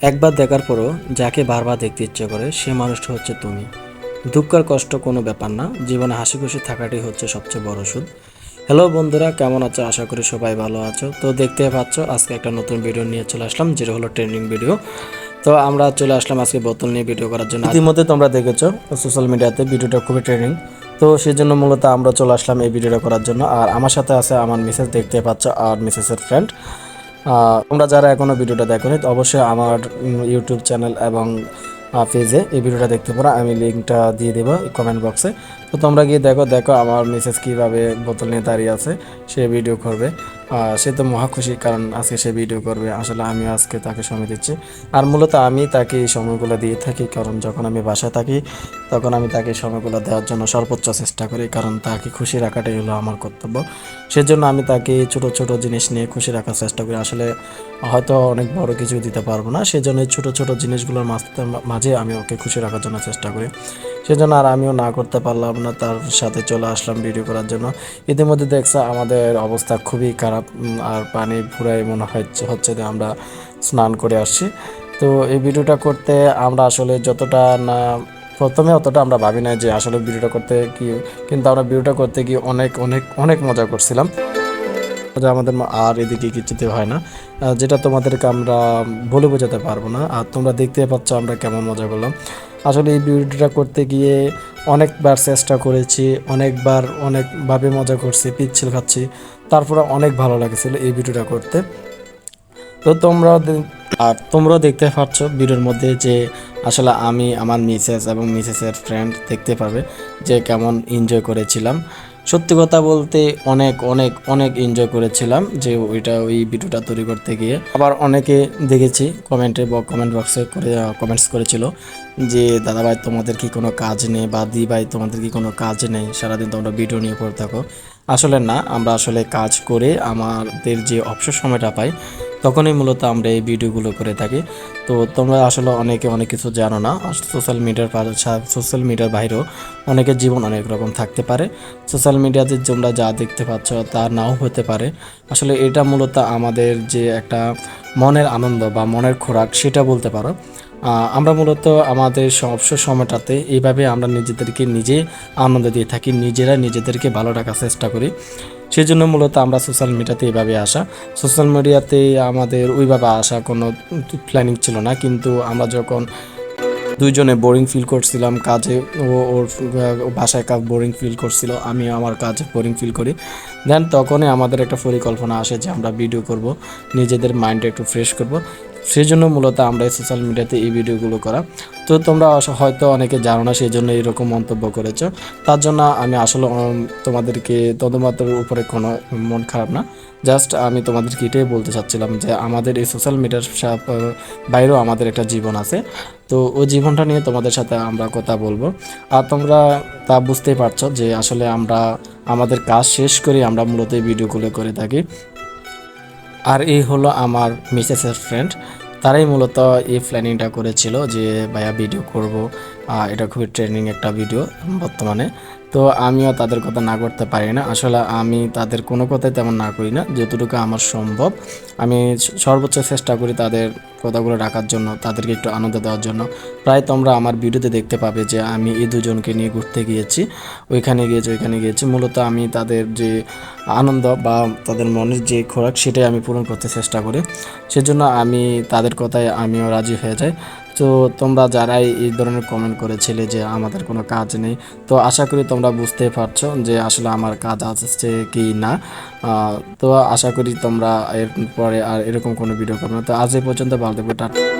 একবার দেখার পরও যাকে বারবার দেখতে ইচ্ছে করে, সে মানুষটা হচ্ছে তুমি। দুঃখ আর কষ্ট কোনো ব্যাপার না, জীবনে হাসি খুশি থাকাটাই হচ্ছে সবচেয়ে বড় সুদ। হ্যালো বন্ধুরা, কেমন আছো? আশা করি সবাই ভালো আছো। তো দেখতে পাচ্ছ, আজকে একটা নতুন ভিডিও নিয়ে চলে আসলাম, যেটা হলো ট্রেন্ডিং ভিডিও। তো আমরা চলে আসলাম আজকে বোতল নিয়ে ভিডিও করার জন্য। ইতিমধ্যে তোমরা দেখেছ, সোশ্যাল মিডিয়াতে ভিডিওটা খুবই ট্রেন্ডিং। তো সেই জন্য মূলত আমরা চলে আসলাম এই ভিডিওটা করার জন্য। আর আমার সাথে আছে আমার মিসেস, দেখতে পাচ্ছ, আর মিসেসের ফ্রেন্ড তোমরা যারা এখনও ভিডিওটা দেখোনি অবশ্যই আমার ইউটিউব চ্যানেল এবং পেজে এই ভিডিওটা দেখতে পারো। আমি লিঙ্কটা দিয়ে দেবো কমেন্ট বক্সে তো তোমরা গিয়ে দেখো দেখো আমার মিসেস কীভাবে বোতল নিয়ে দাঁড়িয়ে আছে, সে ভিডিও করবে। সে তো মহা খুশি, কারণ আজকে সে ভিডিও করবে। আসলে আমি আজকে তাকে সময় দিচ্ছি। আর মূলত আমি তাকে এই সময়গুলো দিয়ে থাকি, কারণ যখন আমি বাসায় থাকি, তখন আমি তাকে সময়গুলো দেওয়ার জন্য সর্বোচ্চ চেষ্টা করি, কারণ তাকে খুশি রাখাটাই হলো আমার কর্তব্য। সেজন্য আমি তাকে ছোট ছোট জিনিস নিয়ে খুশি রাখার চেষ্টা করি। আসলে হয়তো অনেক বড় কিছু দিতে পারব না, সেজন্য ছোট ছোট জিনিসগুলোর মাঝে আমি ওকে খুশি রাখার জন্য চেষ্টা করি। সেজন্য আর আমিও না করতে পারলাম না, তার সাথে চলে আসলাম ভিডিও করার জন্য। ইতিমধ্যে দেখছে আমাদের অবস্থা খুবই খারাপ আর পানি ফুরাই মনে হচ্ছে হচ্ছে যে আমরা স্নান করে আসছি। তো এই ভিডিওটা করতে আমরা আসলে যতটা না, প্রথমে অতটা আমরা ভাবি না যে আসলে ভিডিওটা করতে কি, কিন্তু আমরা ভিডিওটা করতে গিয়ে অনেক অনেক অনেক মজা করছিলাম। আমাদের আর এদিকে কিছুতে হয় না। যেটা তোমাদেরকে আমরা বলে বোঝাতে পারব না, আর তোমরা দেখতে পাচ্ছ আমরা কেমন মজা করলাম। আসলে এই ভিডিওটা করতে গিয়ে অনেকবার চেষ্টা করেছি, অনেকবার অনেকভাবে মজা করছি পিচ্ছিল খাচ্ছি, তারপরে অনেক ভালো লাগছিল এই ভিডিওটা করতে। তো তোমরা আর তোমরাও দেখতে পাচ্ছ ভিডিওর মধ্যে যে আসলে আমি, আমার মিসেস এবং মিসেসের ফ্রেন্ড দেখতে পাবে যে কেমন এনজয় করেছিলাম। সত্যি কথা বলতে অনেক অনেক অনেক এনজয় করেছিলাম যে ওইটা, ওই ভিডিওটা তৈরি করতে গিয়ে। আবার অনেকে দেখেছি কমেন্টে কমেন্ট বক্সে করে কমেন্টস করেছিল যে দাদা ভাই তোমাদের কি কোনো কাজ নেই? বা দি ভাই তোমাদের কি কোনো কাজ নেই? সারাদিন তোমরা ভিডিও নিয়ে পড়ে থাকো। আসলে না, আমরা আসলে কাজ করে আমাদের যে অবসর সময়টা পাই তখনই মূলত আমরা এই ভিডিওগুলো করে থাকি। তো তোমরা আসলে অনেকে অনেক কিছু জানো না। সোশ্যাল মিডিয়ার সোশ্যাল মিডিয়ার বাইরেও অনেকের জীবন অনেক রকম থাকতে পারে। সোশ্যাল মিডিয়াতে তোমরা যা দেখতে পাচ্ছ তা নাও হতে পারে। আসলে এটা মূলত আমাদের যে একটা মনের আনন্দ বা মনের খোরাক সেটা বলতে পারো। আমরা মূলত আমাদের অবসর সময়টাতে এইভাবে আমরা নিজেদেরকে নিজে আনন্দ দিয়ে থাকি। নিজেরা নিজেদেরকে ভালো রাখার চেষ্টা করি। সেই জন্য মূলত আমরা সোশ্যাল মিডিয়াতে এভাবে আসা। সোশ্যাল মিডিয়াতে আমাদের ওইভাবে আসা কোনো প্ল্যানিং ছিল না, কিন্তু আমরা যখন দুইজনে বোরিং ফিল করছিলাম কাজে, ও ওর বাসায় কাজ বোরিং ফিল করছিল আমি আমার কাজে বোরিং ফিল করি। দেন তখনই আমাদের একটা পরিকল্পনা আসে যে আমরা ভিডিও করব, নিজেদের মাইন্ডটা একটু ফ্রেশ করব। সেই জন্য মূলত আমরা এই সোশ্যাল মিডিয়াতে এই ভিডিওগুলো করা। তো তোমরা হয়তো অনেকে জানো না সেই জন্য এরকম মন্তব্য করেছ। তার জন্য আমি আসলে তোমাদেরকে তোমাদের উপরে কোনো মন খারাপ না। জাস্ট আমি তোমাদেরকে এটাই বলতে চাচ্ছিলাম যে, আমাদের এই সোশ্যাল মিডিয়ার বাইরেও আমাদের একটা জীবন আছে। তো ওই জীবনটা নিয়ে তোমাদের সাথে আমরা কথা বলব। আর তোমরা তা বুঝতেই পারছ যে, আসলে আমরা, আমাদের কাজ শেষ করে আমরা মূলত ভিডিওগুলো করে থাকি। আর এই হলো আমার মিসেসের ফ্রেন্ড তারাই মূলত এই প্ল্যানিংটা করেছিল যে, ভাইয়া ভিডিও করব। এটা খুবই ট্রেন্ডিং একটা ভিডিও বর্তমানে। তো আমিও তাদের কথা না করতে পারি না। আসলে আমি তাদের কোনো কথাই তেমন না করি না যতটুকু আমার সম্ভব। আমি সর্বোচ্চ চেষ্টা করি তাদের কথাগুলো রাখার জন্য, তাদেরকে একটু আনন্দ দেওয়ার জন্য। প্রায় তোমরা আমার ভিডিওতে দেখতে পাবে যে আমি এই দুজনকে নিয়ে ঘুরতে গিয়েছি, ওইখানে গিয়েছি ওইখানে গিয়েছি। মূলত আমি তাদের যে আনন্দ বা তাদের মনের যে খোরাক, সেটাই আমি পূরণ করতে চেষ্টা করি। সেজন্য আমি তাদের কথায় আমিও রাজি হয়ে যাই। তো তোমরা যারাই এই ধরনের কমেন্ট করেছিলে যে আমাদের কোনো কাজ নেই, তো আশা করি তোমরা বুঝতে পারছ যে আসলে আমার কাজ আসছে কি না। তো আশা করি তোমরা এরপরে আর এরকম কোনো ভিডিও করবে না। তো আজ এই পর্যন্ত, ভালো থাকবে, টাটা।